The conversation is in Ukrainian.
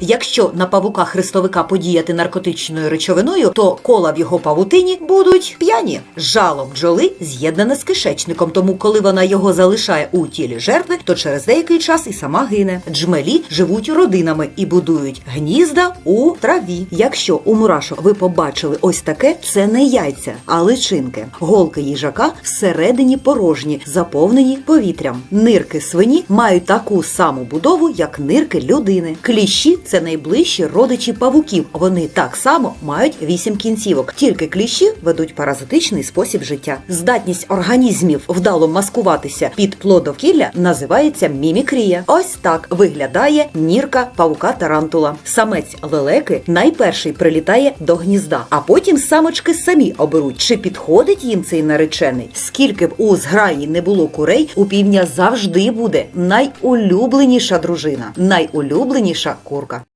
Якщо на павука хрестовика подіяти наркотичною речовиною, то кола в його павутині будуть п'яні. Жало бджоли з'єднане з кишечником, тому коли вона його залишає у тілі жертви, то через деякий час і сама гине. Джмелі живуть родинами і будують гнізда у траві. Якщо у мурашок ви побачили ось таке, це не яйця, а личинки. Голки їжака всередині порожні, заповнені повітрям. Нирки свині мають таку саму будову, як нирки людини. Кліщі це найближчі родичі павуків. Вони так само мають вісім кінцівок. Тільки кліщі ведуть паразитичний спосіб життя. Здатність організмів вдало маскуватися під плодовкілля називається мімікрія. Ось так виглядає нірка павука тарантула. Самець лелеки найперший прилітає до гнізда, а потім самочки самі оберуть, чи підходить їм цей наречений. Скільки б у зграї не було курей, у півня завжди буде найулюбленіша дружина, найулюбленіша курка.